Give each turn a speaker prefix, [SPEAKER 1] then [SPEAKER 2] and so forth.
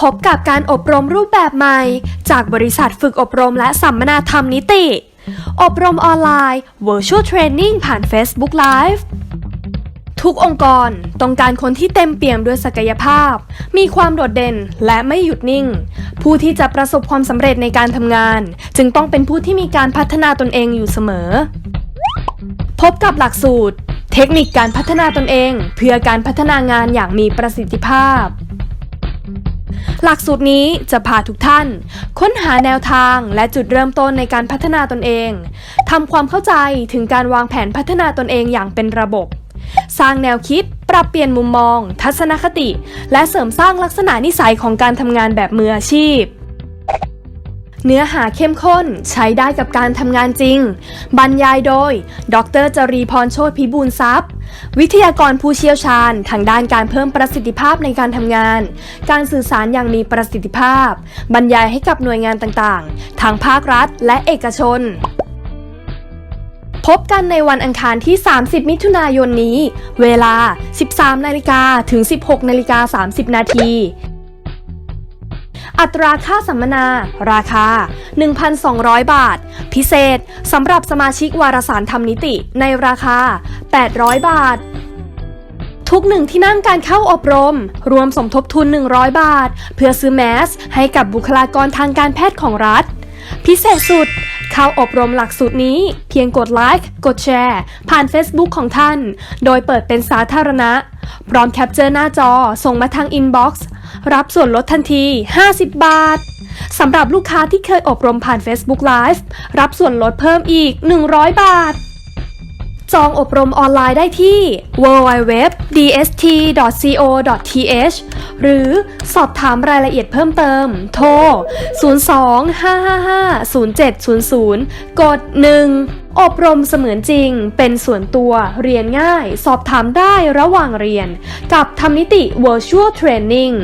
[SPEAKER 1] พบกับการอบรมรูปแบบใหม่ จากบริษัทฝึกอบรมและสัมมนาธรรมนิติ อบรมออนไลน์ Virtual Training ผ่าน Facebook Live ทุกองค์กรต้องการคนที่เต็มเปี่ยมด้วยศักยภาพ มีความโดดเด่นและไม่หยุดนิ่ง ผู้ที่จะประสบความสำเร็จในการทำงาน จึงต้องเป็นผู้ที่มีการพัฒนาตนเองอยู่เสมอ พบกับหลักสูตร เทคนิคการพัฒนาตนเอง เพื่อการพัฒนางานอย่างมีประสิทธิภาพ หลักสูตรนี้จะพาทุกท่าน ค้นหาแนวทางและจุดเริ่มต้นในการพัฒนาตนเองทำความเข้าใจถึงการวางแผนพัฒนาตนเองอย่างเป็นระบบ สร้างแนวคิด ปรับเปลี่ยนมุมมอง ทัศนคติ และเสริมสร้างลักษณะนิสัยของการทำงานแบบมืออาชีพ เนื้อหาเข้มข้นใช้ได้กับการทำงานจริง บรรยายโดย ดรจรีพรโชตพิบูลทรัพย์ วิทยากรผู้เชี่ยวชาญ ทางด้านการเพิ่มประสิทธิภาพในการทำงาน การสื่อสารอย่างมีประสิทธิภาพ บรรยายให้กับหน่วยงานต่างๆทางภาครัฐและเอกชนพบกันในวันอังคารที่ 30 มิถุนายนนี้ เวลา 13 นาฬิกาถึง 16 นาฬิกา 30 นาที อัตราค่าสัมมนา ราคา 1,200 บาท พิเศษสำหรับสมาชิกวารสารธรรมนิติในราคา 800 บาท ทุกหนึ่งที่นั่งการเข้าอบรม รวมสมทบทุน 100 บาท เพื่อซื้อแมส ให้กับบุคลากรทางการแพทย์ของรัฐ พิเศษสุด เข้าอบรมหลักสูตรนี้ เพียงกดไลค์กดแชร์ ผ่าน Facebook ของท่าน โดยเปิดเป็นสาธารณะ พร้อมแคปเจอร์หน้าจอส่งมาทางอินบ็อกซ์รับส่วนลดทันที 50 บาท สำหรับลูกค้าที่เคยอบรมผ่าน Facebook Live รับส่วนลดเพิ่มอีก 100 บาท จองอบรมออนไลน์ได้ที่ www.dst.co.th หรือสอบถามรายละเอียดเพิ่มเติม โทร 02-555-0700 กด 1 อบรมเสมือนจริง เป็นส่วนตัว เรียนง่าย สอบถามได้ระหว่างเรียน กับทำนิติ Virtual Training